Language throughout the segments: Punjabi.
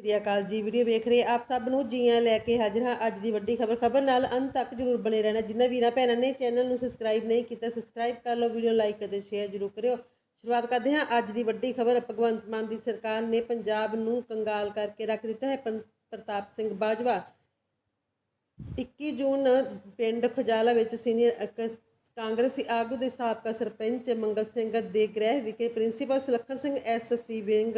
ਸ੍ਰੀ ਅਕਾਲ ਜੀ, ਵੀਡੀਓ ਵੇਖ ਰਹੇ ਆਪ ਸਭ ਨੂੰ ਜੀਆਂ ਲੈ ਕੇ ਹਾਜ਼ਰ ਹਾਂ ਅੱਜ ਦੀ ਵੱਡੀ ਖਬਰ। ਖਬਰ ਨਾਲ ਅੰਤ ਤੱਕ ਜਰੂਰ ਬਣੇ ਰਹਿਣਾ। ਜਿੰਨਾ ਵੀਰਾਂ, ਭੈਣਾਂ ਨੇ ਚੈਨਲ ਨੂੰ ਸਬਸਕ੍ਰਾਈਬ ਨਹੀਂ ਕੀਤਾ ਸਬਸਕ੍ਰਾਈਬ ਕਰ ਲਓ, ਵੀਡੀਓ ਲਾਈਕ ਅਤੇ ਸ਼ੇਅਰ ਜਰੂਰ ਕਰਿਓ। ਸ਼ੁਰੂਆਤ ਕਰਦੇ ਹਾਂ ਅੱਜ ਦੀ ਵੱਡੀ ਖਬਰ। ਭਗਵੰਤ ਮਾਨ ਦੀ ਸਰਕਾਰ ਨੇ ਪੰਜਾਬ ਨੂੰ ਕੰਗਾਲ ਕਰਕੇ ਰੱਖ ਦਿੱਤਾ ਹੈ। ਪੰ- ਪ੍ਰਤਾਪ ਸਿੰਘ ਬਾਜਵਾ 21 ਜੂਨ ਪਿੰਡ ਖੁਜਾਲਾ ਵਿੱਚ ਸੀਨੀਅਰ ਕਾਂਗਰਸੀ ਆਗੂ ਦੇ ਸਾਬਕਾ ਸਰਪੰਚ ਮੰਗਲ ਸਿੰਘ ਦੇ ਗ੍ਰਹਿ ਵਿਖੇ principal Sulakhan Singh SC wing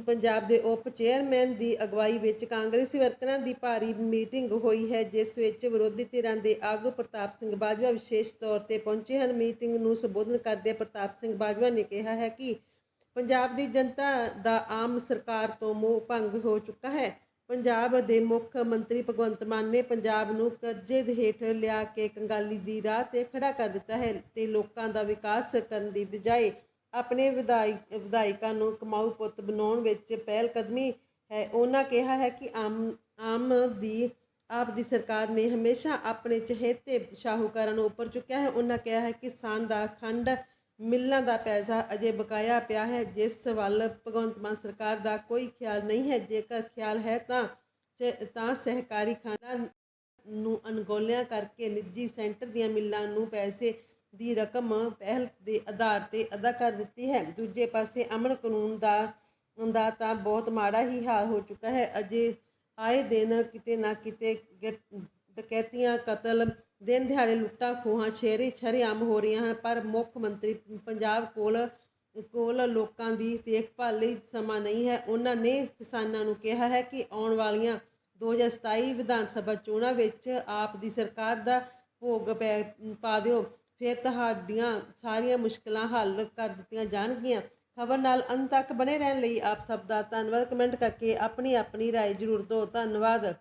Punjab ਦੇ ਉਪ ਚੇਅਰਮੈਨ ਦੀ ਅਗਵਾਈ ਵਿੱਚ ਕਾਂਗਰਸੀ ਵਰਕਰਾਂ ਦੀ ਭਾਰੀ ਮੀਟਿੰਗ ਹੋਈ ਹੈ, ਜਿਸ ਵਿੱਚ ਵਿਰੋਧੀ ਧਿਰਾਂ ਦੇ ਆਗੂ ਪ੍ਰਤਾਪ ਸਿੰਘ ਬਾਜਵਾ ਵਿਸ਼ੇਸ਼ ਤੌਰ ਤੇ ਪਹੁੰਚੇ ਹਨ। ਮੀਟਿੰਗ ਨੂੰ ਸੰਬੋਧਨ ਕਰਦੇ ਪ੍ਰਤਾਪ ਸਿੰਘ ਬਾਜਵਾ ਨੇ ਕਿਹਾ ਹੈ ਕਿ ਪੰਜਾਬ ਦੀ ਜਨਤਾ ਦਾ ਆਮ ਸਰਕਾਰ ਤੋਂ ਮੋਹ ਭੰਗ ਹੋ ਚੁੱਕਾ ਹੈ। ਪੰਜਾਬ ਦੇ ਮੁੱਖ ਮੰਤਰੀ ਭਗਵੰਤ ਮਾਨ ਨੇ ਪੰਜਾਬ ਨੂੰ ਕਰਜ਼ੇ ਦੇ ਹੇਠ ਲਿਆ ਕੇ ਕੰਗਾਲੀ ਦੀ ਰਾਹ ਤੇ ਖੜਾ ਕਰ ਦਿੱਤਾ ਹੈ ਤੇ ਲੋਕਾਂ ਦਾ ਵਿਕਾਸ ਕਰਨ ਦੀ ਬਜਾਏ ਆਪਣੇ ਵਿਧਾਇਕ ਵਿਧਾਇਕਾਂ ਨੂੰ ਕਮਾਊ ਪੁੱਤ ਬਣਾਉਣ ਵਿੱਚ ਪਹਿਲ ਕਦਮੀ ਹੈ। ਉਹਨਾਂ ਕਿਹਾ ਹੈ ਕਿ ਆਮ ਆਮ ਦੀ, ਆਪ ਦੀ ਸਰਕਾਰ ਨੇ ਹਮੇਸ਼ਾ ਆਪਣੇ ਚਹੇਤੇ ਸ਼ਾਹੂਕਾਰਾਂ ਨੂੰ ਉੱਪਰ ਚੁੱਕਿਆ ਹੈ। ਉਹਨਾਂ ਕਿਹਾ ਹੈ ਕਿਸਾਨ ਦਾ ਖੰਡ ਮਿੱਲਾਂ ਦਾ ਪੈਸਾ ਅਜੇ ਬਕਾਇਆ ਪਿਆ ਹੈ। ਜਿਸ ਵੱਲ ਭਗਵੰਤ ਮਾਨ ਸਰਕਾਰ ਦਾ ਕੋਈ ਖਿਆਲ ਨਹੀਂ ਹੈ। ਜੇਕਰ ਖਿਆਲ ਹੈ ਤਾਂ ਸ- ਤਾਂ ਸਹਿਕਾਰੀ ਖਾਨਾ ਨੂੰ ਅਣਗੋਲਿਆਂ ਕਰਕੇ ਨਿੱਜੀ ਸੈਂਟਰ ਦੀਆਂ ਮਿੱਲਾਂ ਨੂੰ ਪੈਸੇ ਦੀ ਰਕਮ ਪਹਿਲ ਦੇ ਆਧਾਰ ਤੇ ਅਦਾ ਕਰ ਦਿੱਤੀ ਹੈ। ਦੂਜੇ ਪਾਸੇ ਅਮਨ ਕਾਨੂੰਨ ਦਾ ਦਾ ਤਾਂ ਬਹੁਤ ਮਾੜਾ ਹੀ ਹਾਲ ਹੋ ਚੁੱਕਾ ਹੈ। ਅਜੇ ਆਏ ਦਿਨ ਕਿਤੇ ਨਾ ਕਿਤੇ ਗ- ਡਕੈਤੀਆਂ, ਕਤਲ, ਦਿਨ ਦਿਹਾੜੇ ਲੁੱਟਾਂ, ਖੋਹਾਂ ਸ਼ੇਰੇ ਛਰੇਆਮ ਹੋ ਰਹੀਆਂ ਹਨ। ਪਰ ਮੁੱਖ ਮੰਤਰੀ ਪੰਜਾਬ ਕੋਲ ਕੋਲ ਲੋਕਾਂ ਦੀ ਦੇਖਭਾਲ ਲਈ ਸਮਾਂ ਨਹੀਂ ਹੈ। ਉਹਨਾਂ ਨੇ ਕਿਸਾਨਾਂ ਨੂੰ ਕਿਹਾ ਹੈ ਕਿ ਆਉਣ ਵਾਲੀਆਂ 2027 ਵਿਧਾਨ ਸਭਾ ਚੋਣਾਂ ਵਿੱਚ ਆਪ ਦੀ ਸਰਕਾਰ ਦਾ ਭੋਗ ਪੈ, ਪਾ ਦਿਓ। ਫਿਰ ਤੁਹਾਡੀਆਂ ਸਾਰੀਆਂ ਮੁਸ਼ਕਲਾਂ ਹੱਲ ਕਰ ਦਿੱਤੀਆਂ ਜਾਣਗੀਆਂ ਖਬਰ ਨਾਲ ਅੰਤ ਤੱਕ ਬਣੇ ਰਹਿਣ ਲਈ ਆਪ ਸਭ ਦਾ ਧੰਨਵਾਦ ਕਮੈਂਟ ਕਰਕੇ ਆਪਣੀ ਆਪਣੀ رائے ਜ਼ਰੂਰ ਦਿਓ ਧੰਨਵਾਦ